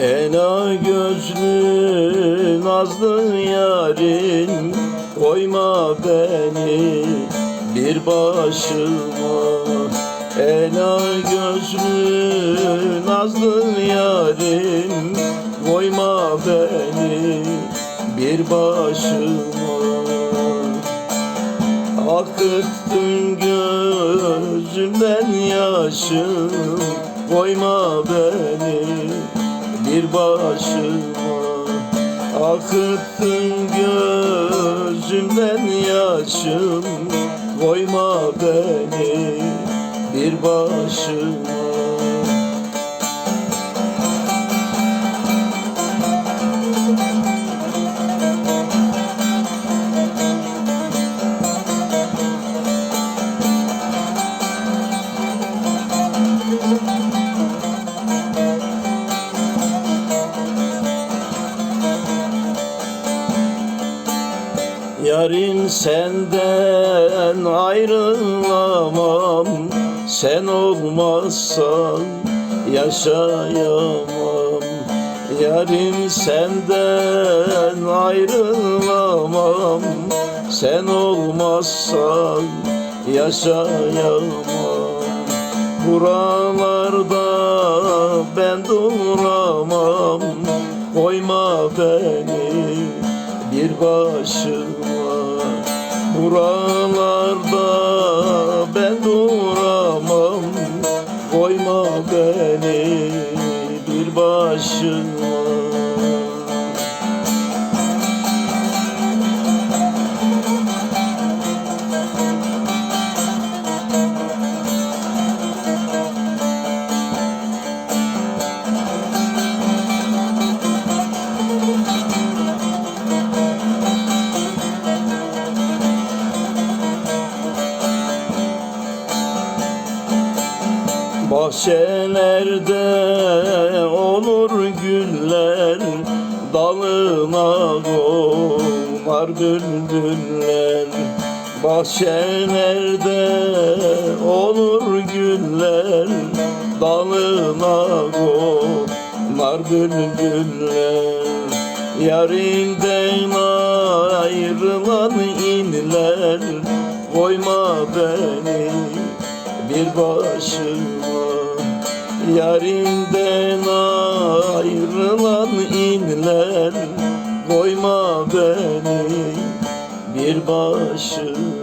Ela gözlü nazlı yarim. Koyma beni bir başıma. Ela gözlü nazlı yarim. Koyma beni bir başıma. Akıttın gözümden yaşım. Koyma beni bir başıma Akıttın gözümden yaşım Koyma beni bir başıma Yarın senden ayrılamam. Sen olmazsan yaşayamam. Yarın senden ayrılamam. Sen olmazsan yaşayamam. Buralarda ben duramam. Koyma beni bir başıma Buralarda ben duramam. Koyma beni bir başıma Bahçelerde olur güller? Dalına konar bülbüller. Bahçelerde olur güller? Dalına konar bülbüller. Yarinden ayrılan inler Koyma beni bir başıma Yarinden ayrılan inler Koyma beni. Bir başıma